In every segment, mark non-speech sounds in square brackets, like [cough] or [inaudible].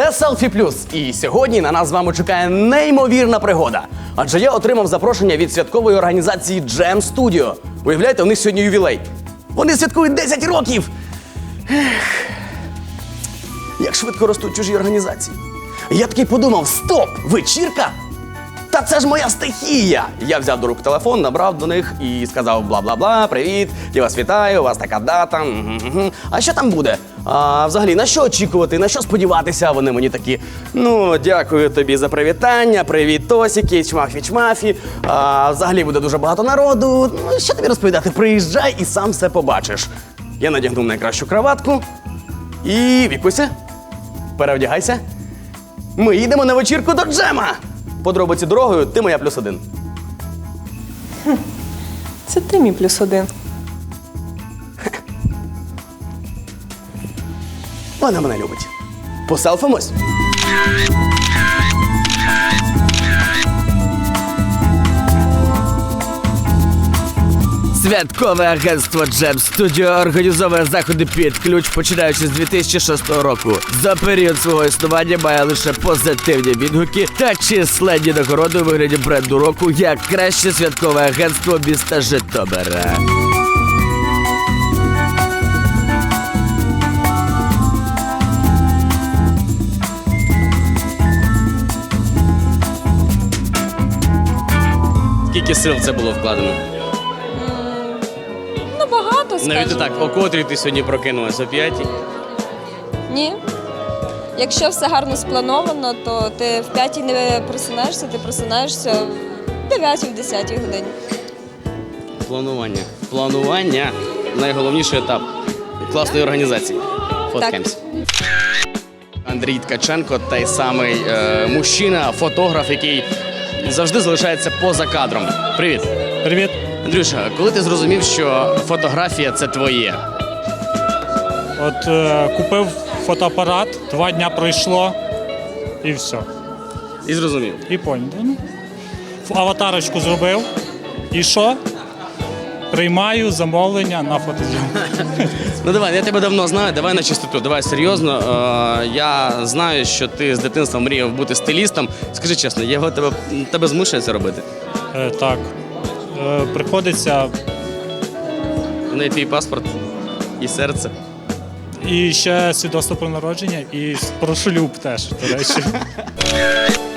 Це Селфі Плюс. І сьогодні на нас з вами чекає неймовірна пригода. Адже я отримав запрошення від святкової організації Jam Studio. Уявляєте, у них сьогодні ювілей. Вони святкують 10 років. Ех, як швидко ростуть чужі організації. Я такий подумав: стоп! Вечірка? Та це ж моя стихія! Я взяв до рук телефон, набрав до них і сказав бла-бла-бла, привіт, я вас вітаю, у вас така дата. мгм. А що там буде? А взагалі, на що очікувати, на що сподіватися? Вони мені такі. Ну, дякую тобі за привітання, привіт, Тосіки, чмафі, чмафі. А, взагалі буде дуже багато народу. Ну, що тобі розповідати? Приїжджай і сам все побачиш. Я надягнув найкращу краватку. І Вікуся, переодягайся. Ми їдемо на вечірку до Джема. Подробиці дорогою, ти моя плюс один. Це ти мій плюс один. Вона мене любить. Поселфимось. Святкове агентство Jam Studio організовує заходи під ключ, починаючи з 2006 року. За період свого існування має лише позитивні відгуки та численні нагороди у вигляді бренду року як краще святкове агентство міста Житомира. Скільки сил це було вкладено? Багато. Навіть так, о котрій ти сьогодні прокинулася о п'ятій. Ні. Якщо все гарно сплановано, то ти в п'ятій не просинаєшся, ти просинаєшся в 9 в 10 годині. Планування. Планування найголовніший етап класної організації. Фоткаємось. Андрій Ткаченко, той самий е, мужчина, фотограф, який завжди залишається поза кадром. Привіт. Привіт. Андрюша, коли ти зрозумів, що фотографія це твоє? От е, купив фотоапарат, два дня пройшло і все. І зрозумів. І поняв. Ну, Аватарочку зробив. І що? Приймаю замовлення на фотозйомку. [laughs] Ну давай, я тебе давно знаю, давай на чистоту, давай серйозно. Е, я знаю, що ти з дитинства мріяв бути стилістом. Скажи чесно, його тебе, тебе змушує це робити? Е, так. Е, приходиться Знайти і паспорт і серце. і ще свідоцтво про народження, і про шлюб теж, до речі. [laughs]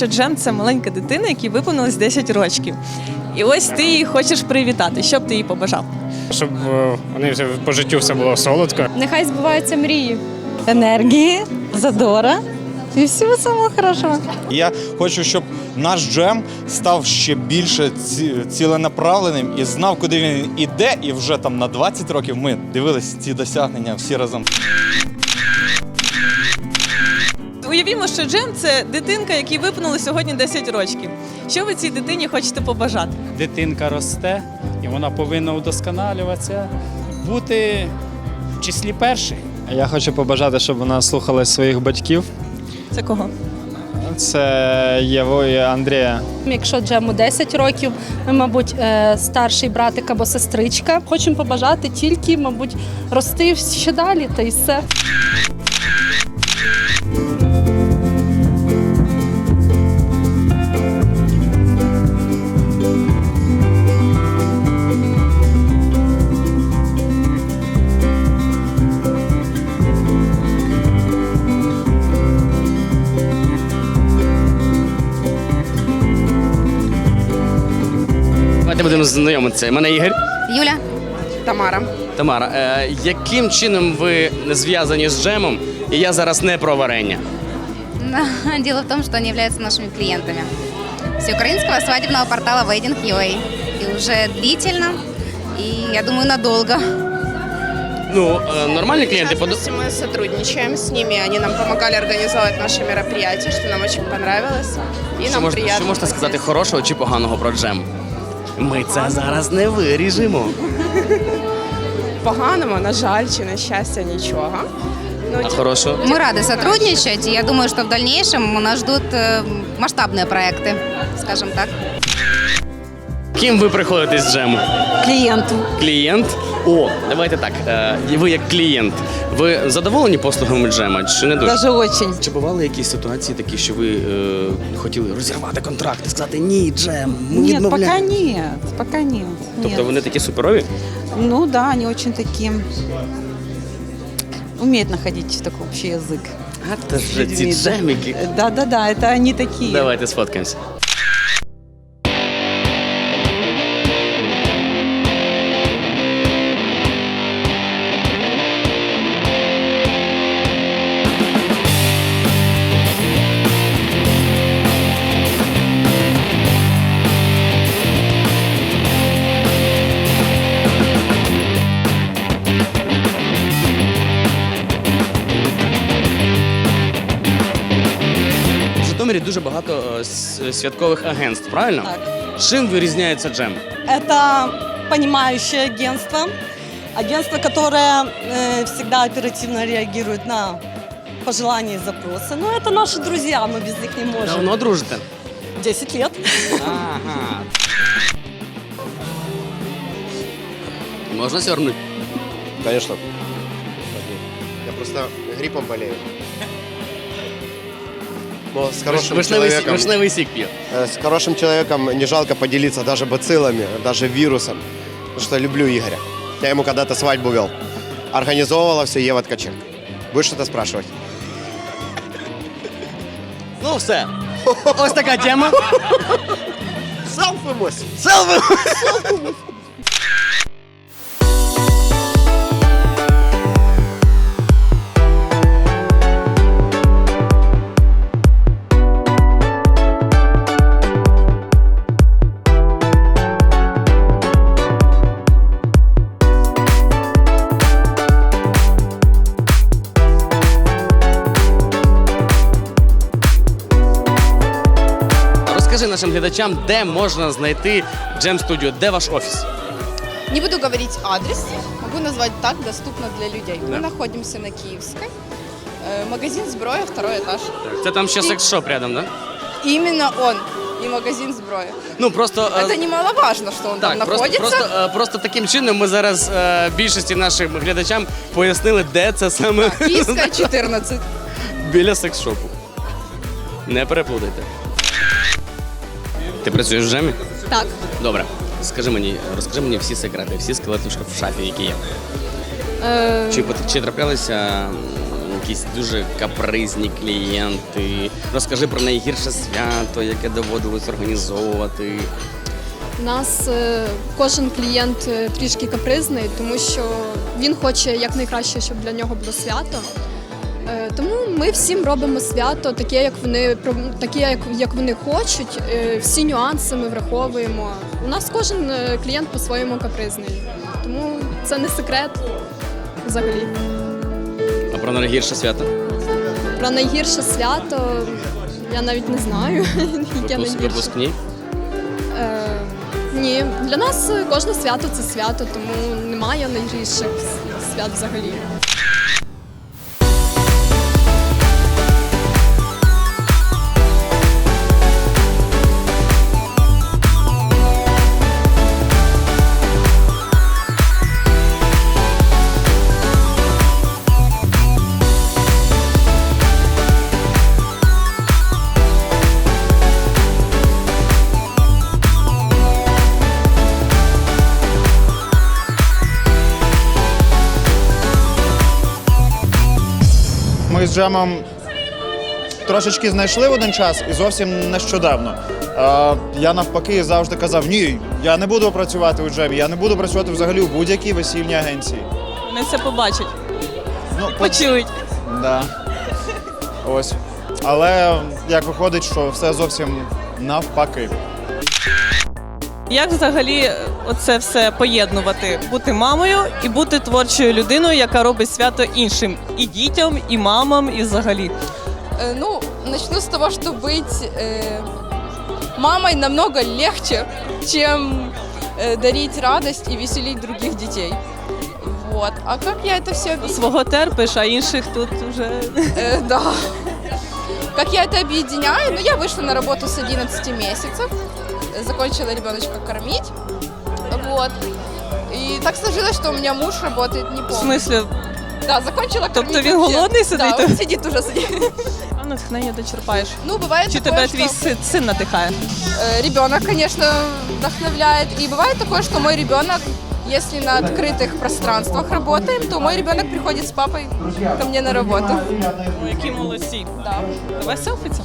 що Джем це маленька дитина, якій виповнилось 10 років. І ось ти її хочеш привітати. Що б ти їй побажав? щоб е, вони все- по життю все було солодко. Нехай збуваються мрії. энергии, задора и всего самого хорошего. Я хочу, щоб наш джем став ще більше ці- ціленаправленим і знав, куди він іде. І вже там на 20 років ми дивились ці досягнення всі разом. Уявімо, що Джем це дитинка, якій виповнило сьогодні 10 років. Що ви цій дитині хочете побажати? Дитинка росте, і вона повинна удосконалюватися, бути в числі перших. Я хочу побажати, щоб вона слухалась своїх батьків. Це кого? Це Єву і Андрія. Якщо Джему 10 років, ми, мабуть, е, старший братик або сестричка. Хочемо побажати тільки, мабуть, рости ще далі, та й все. Давайте знайомитися. Мене Ігор. Юля. Тамара. Тамара, е, яким чином ви зв'язані з джемом? І я зараз не про варення. [laughs] Дело в том, что они являются нашими клиентами всеукраинского свадебного портала Wedding.ua. И уже длительно, и, я думаю, надолго. Ну, е, нормальні клієнти подо... мы сотрудничаем с ними, они нам помогали организовать наши мероприятия, что нам очень понравилось. И Що нам можна, приятно. що можете сказати хорошого чи поганого про джем? Ми це зараз не виріжемо. Поганого, на жаль, чи на щастя, нічого. Ну, А хорошого? Мы рады сотрудничать, и я думаю, что в дальнейшем нас ждут э, масштабные проекты, скажем так. Ким ви приходите з джему? Клиенту. Клієнт. О, давайте так. Е, ви як клієнт. Ви задоволені послугами джема чи не дуже? Даже очень. Чи бували якісь ситуації такі, що ви е, хотіли розірвати контракт і сказати ні, джем, ми Нет, відмовляємо? пока нет. Пока нет. Тобто Нет. вони такі суперові? Ну да, они очень такие... Умеют находить такой общий язык. А це ж ці людьми, да. джемики. Да-да-да, это они такие. Давайте сфоткаємося. Багато е, с- святкових агентств, правильно? Так. Чим вирізняється джем? Это понимающее агентство. Агентство, которое э, всегда оперативно реагирует на пожелания и запросы. Но это наши друзья, мы без них не можем. Давно дружите? 10 лет. Ага. Можна сьорнути? Конечно. Я просто гриппом болею. Но с хорошим Вишневий, сік- человеком, вишневий сік п'є. э, с хорошим человеком не жалко поделиться даже бациллами, даже вирусом. Потому что люблю Игоря. Я ему когда-то свадьбу вел. Организовывала все Ева Ткаченко. Будешь что-то спрашивать? Ну все. Ось така тема. Селфимось! Селфи! нашим глядачам, де можна знайти Джем Studio, де ваш офіс? Не буду говорить адрес, могу назвать так, доступно для людей. Мы находимся на Киевской. Э, Магазин «Сброя», второй этаж. Це там ще секс-шоп рядом, да? Именно он и магазин «Сброя». Ну просто. е, Это немаловажно, что он Так, там просто, находится. просто, е, просто таким чином ми зараз е, більшості нашим глядачам пояснили, де це саме Киевская, 14. біля секс-шопу. Не переплутайте. Ти працюєш в джемі? Так. Добре. Скажи мені, розкажи мені всі секрети, всі скелети в шафі, які є. Е, Чи, чи траплялися якісь дуже капризні клієнти? Розкажи про найгірше свято, яке доводилось організовувати. У нас е, кожен клієнт е, трішки капризний, тому що він хоче якнайкраще, щоб для нього було свято. Е, Тому ми всім робимо свято, таке, як вони таке, як, як вони хочуть. Е, Всі нюанси ми враховуємо. У нас кожен е, клієнт по-своєму капризний, тому це не секрет взагалі. А про найгірше свято? Про найгірше свято я навіть не знаю. [laughs] Яке найгірше. випускні? Е, ні, для нас кожне свято це свято, тому немає найгірших свят взагалі. Джемом трошечки знайшли в один час і зовсім нещодавно. Е, я навпаки завжди казав: ні, я не буду працювати у Джемі, я не буду працювати взагалі у будь-якій весільній агенції. Вони це побачать. Ну, Почують. Да. Ось. Але як виходить, що все зовсім навпаки. Як взагалі оце все поєднувати? Бути мамою і бути творчою людиною, яка робить свято іншим і дітям, і мамам, і взагалі. Э, Ну, начну с того, что быть э, мамой намного легче, чем э, дарить радость и веселить других детей. Вот. А как я это все объясню? Свого терпиш, а інших тут вже Э, да. Как я это объединяю? Ну, я вышла на работу с 11 месяцев, э, закончила ребеночка кормить. Вот. И так сложилось, что у меня муж работает не в полностью. смислі Да, закончила Тобто кормить він вообще. голодний сидить? Да, он сидит уже сидит. а натхнення дочерпаєш. Ну, бывает Чи такое, тебе что, твій син, син надихає? э, ребенок, конечно, вдохновляет. И бывает такое, что мой ребенок, если на открытых пространствах работаем, то мой ребенок приходит с папой ко мне на работу. О, які молодці. Да. Давай селфіться.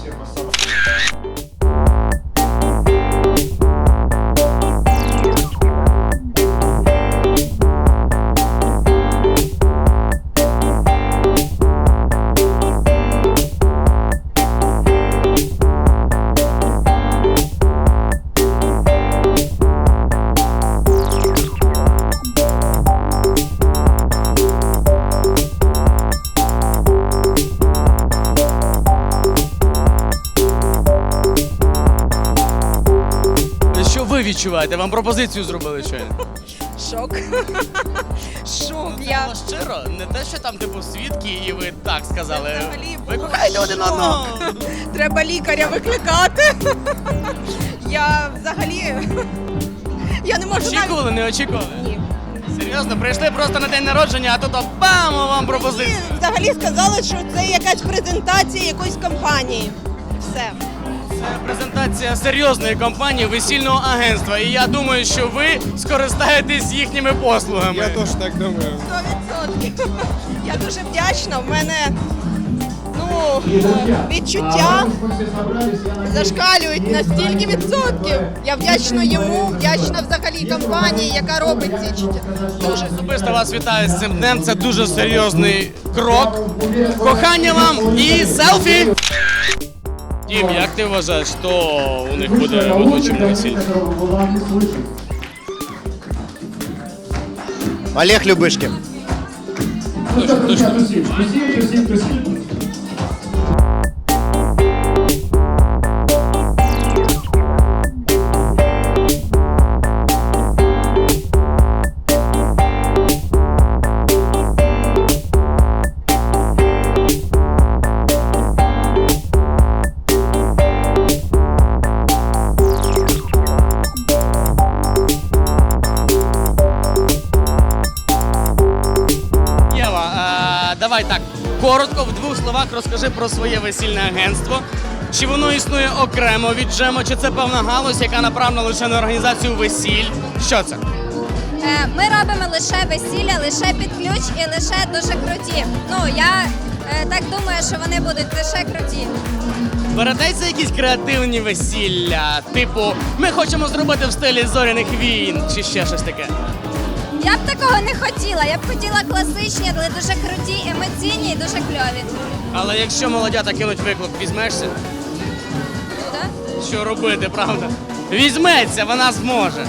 Відчуваєте? Вам пропозицію зробили щойно. Шок. Шок. Я щиро, не те, що там типу свідки, і ви так сказали. Ви кохаєте один одного. Треба лікаря викликати. Я взагалі. Я не можу навіть. Очікували, не очікували? Ні. Серйозно, прийшли просто на день народження, а тут бам, вам пропозиція. Взагалі сказали, що це якась презентація якоїсь компанії. Все. Це презентація серйозної компанії весільного агентства. І я думаю, що ви скористаєтесь їхніми послугами. Я теж так думаю. 100%. Я дуже вдячна. В мене ну, відчуття зашкалюють на стільки відсотків. Я вдячна йому, вдячна взагалі компанії, яка робить ці чуття. Дуже. Особисто вас вітаю з цим днем. Це дуже серйозний крок. Кохання вам і селфі. Дім, як ти вважаєш, що у них буде в на весіллі? Олег Любышкин. Точно, точно. Єва, давай так. Коротко в двох словах розкажи про своє весільне агентство. Чи воно існує окремо від Джемо, чи це певна галузь, яка направлена лише на організацію весіль? Що це? Е, Ми робимо лише весілля, лише під ключ і лише дуже круті. Ну я е, так думаю, що вони будуть лише круті. Берететься якісь креативні весілля, типу, ми хочемо зробити в стилі зоряних війн, чи ще щось таке. Я б такого не хотіла. Я б хотіла класичні, але дуже круті, емоційні і дуже кльові. Але якщо молодята кинуть виклик, візьмешся? Да? Що робити, правда? Візьметься, вона зможе.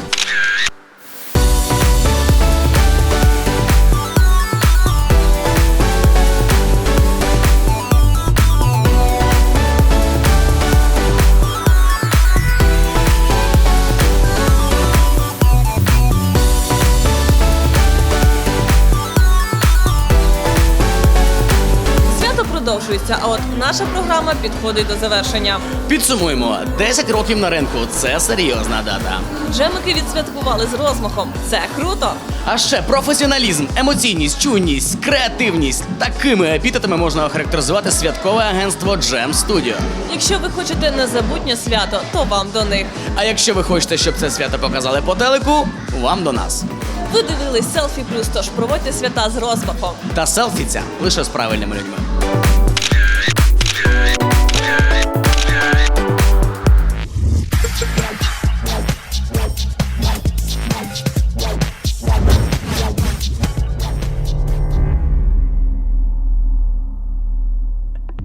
Продовжується, а от наша програма підходить до завершення. Підсумуємо, 10 років на ринку це серйозна дата. Джемики відсвяткували з розмахом. Це круто! А ще професіоналізм, емоційність, чуйність, креативність. Такими епітетами можна охарактеризувати святкове агентство Jam Studio. Якщо ви хочете незабутнє свято, то вам до них. А якщо ви хочете, щоб це свято показали по телеку, вам до нас. Ви дивились селфі плюс, тож проводьте свята з розмахом. Та селфіця лише з правильними людьми.